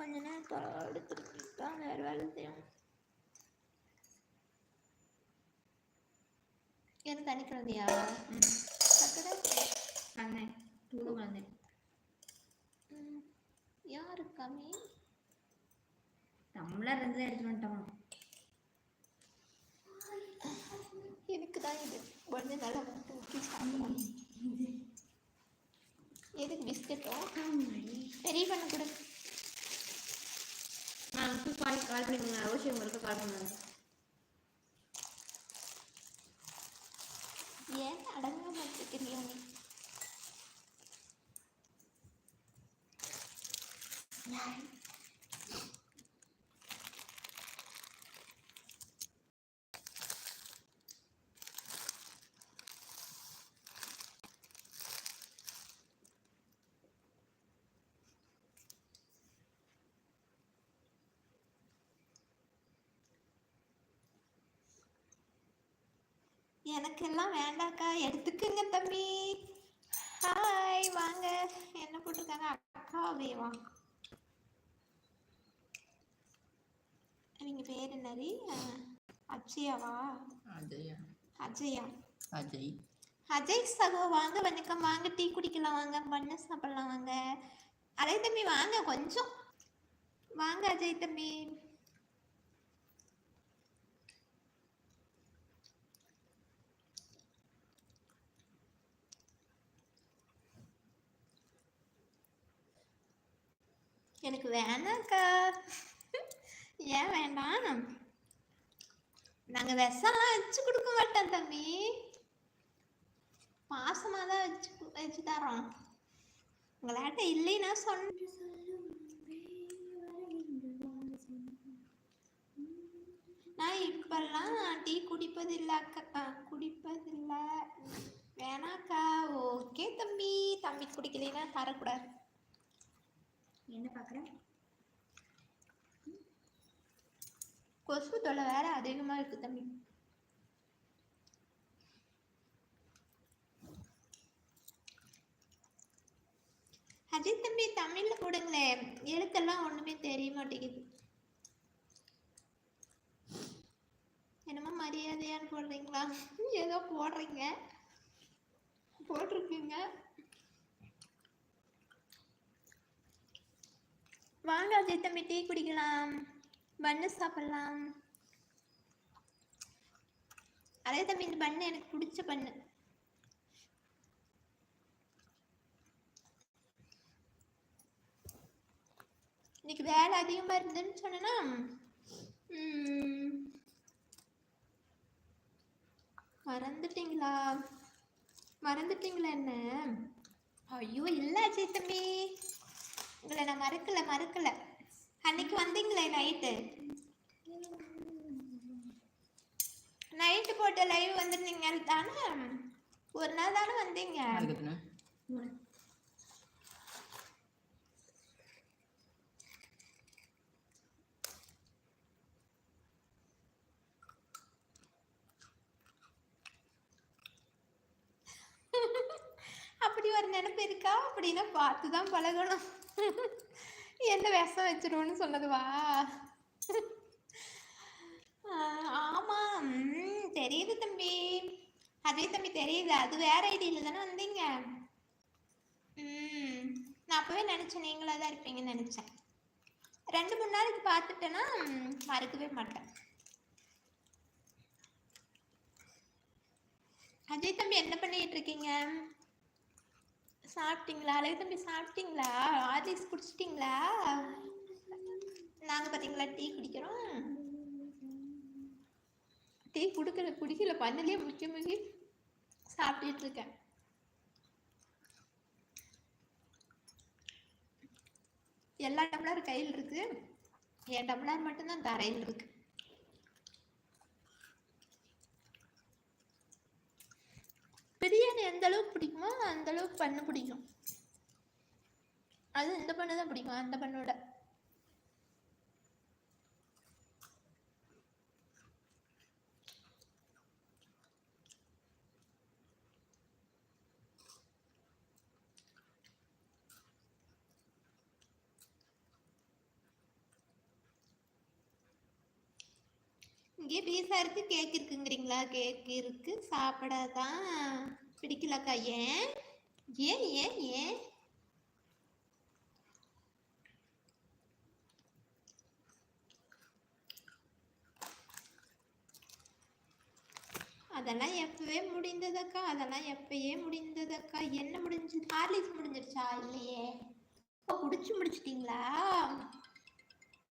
கொஞ்ச நேரம் எடுத்துட்டு தான் வேறு வேலை செய்யும் எனக்கு குழந்தையா? சக்கரை? கண்ணேன் தூடு கலந்தேன் ம். யாரு கம்மி? டம்ளர் இருந்து எடுத்துட்டு வந்துட்டோம்? எனக்கு தான் இது. உடனே நல்லா வந்து ஊற்றி சாப்பிடலாம் எதுக்கு பிஸ்கட்டும் பெரிய பண்ண கொடு. கால் கால் பண்ணிக்கோங்க. ரோஷி உங்களுக்கு கால் பண்ணுங்க ஏன் அடங்காம வச்சுக்கிறியா நீ? எனக்கெல்லாம் வேண்டாக்கா எடுத்துக்கங்க தம்பி. ஹாய் வாங்க. என்ன போட்டிருக்காங்க? அக்காவே வா. நீங்க பேர் என்னரி அஹ், அக்ஷயாவா அஜய் அஜயா. அஜய் அஜய் சகோ வாங்க வணக்கம். வாங்க டீ குடிக்கலாம் வாங்க. பண்ண சாப்பிடலாம் வாங்க. அஜய் தம்பி வாங்க கொஞ்சம். வாங்க அஜய் தம்பி. எனக்கு வேணாக்கா ஏன் வேண்டாம்? நாங்கள் விஷம்லாம் வச்சு கொடுக்க மாட்டோம் தம்பி. பாசமாக தான் வச்சு வச்சு தரோம் உங்களாட்ட இல்லைன்னா சொன்ன நான் இப்பெல்லாம் டீ குடிப்பதில்லை அக்கா. குடிப்பதில்லை. வேணாக்கா ஓகே தம்பி. தம்பி குடிக்கலைன்னா தரக்கூடாது. என்ன பார்க்குறேன் கொசு தொல்லை வேற அதிகமாக இருக்கு தம்பி. அஜித் தம்பி தமிழ்ல போடுங்களேன் எழுத்தெல்லாம் ஒண்ணுமே தெரிய மாட்டேங்குது. என்னமோ மரியாதையான்னு போடுறீங்களா? ஏதோ போடுறீங்க. போட்டிருக்கீங்க. வாங்க அஜித் தம்பி டீ குடிக்கலாம். பண்ணு சாப்பிடலாம். அதே தம்பி இந்த பண்ணு எனக்கு பிடிச்ச பண்ணு. இன்னைக்கு வேலை அதிகமா இருந்ததுன்னு சொன்னேன்னா மறந்துட்டீங்களா? மறந்துட்டீங்களா என்ன? ஐயோ இல்ல அஜய் தம்பி உங்களை நான் மறக்கல மறக்கல. அன்னைக்கு வந்தீங்களே நைட்டு நைட்டு போட்ட லைவ் வந்துருந்தீங்க தானே? ஒரு நாள் தானே வந்தீங்க? அப்படி ஒரு நினைப்பு இருக்கா? அப்படின்னா பார்த்து தான் பழகணும். என்ன விஷம் வச்சிருவோன்னு சொன்னதுவா ஆஹ் ஆமா தெரியுது தம்பி. அதே தம்பி தெரியுது. அது வேற ஐடியில தானே வந்தீங்க. ம் நான் அப்பவே நினைச்சேன் நீங்களா தான் இருப்பீங்கன்னு நினைச்சேன். ரெண்டு மூணு நாளைக்கு பார்த்துட்டேன்னா மறக்கவே மாட்டேன். அஜய் தம்பி என்ன பண்ணிட்டு இருக்கீங்க? சாப்பிட்டீங்களா? அழகு தம்பி சாப்பிட்டீங்களா? ஆர்லிக்ஸ் குடிச்சிட்டிங்களா? நாங்கள் பார்த்தீங்களா டீ குடிக்கிறோம். டீ குடுக்கல குடிக்கல பண்ணலையே முக்கிய முக்கி சாப்பிட்டுட்டு இருக்கேன். எல்லா டம்ளர் கையில் இருக்குது என் டம்ளர் மட்டும்தான் தரையில் இருக்குது மீன் எந்த அளவுக்கு பிடிக்குமோ அந்த அளவுக்கு பண்ணு பிடிக்கும். அது இந்த பண்ணு தான் பிடிக்கும் அந்த பண்ணோட இங்கே பீசா இருக்கு கேக் இருக்குங்கிறீங்களா? கேக் இருக்கு. சாப்பிடாதான் பிடிக்கலக்கா ஏன்? ஏன் ஏன் ஏன்? அதெல்லாம் எப்பவே முடிந்ததக்கா அதெல்லாம் எப்பயே முடிந்ததக்கா. என்ன முடிஞ்சு ஹார்லிக்ஸ் முடிஞ்சிருச்சா இல்லையே? குடிச்சு முடிச்சிட்டீங்களா?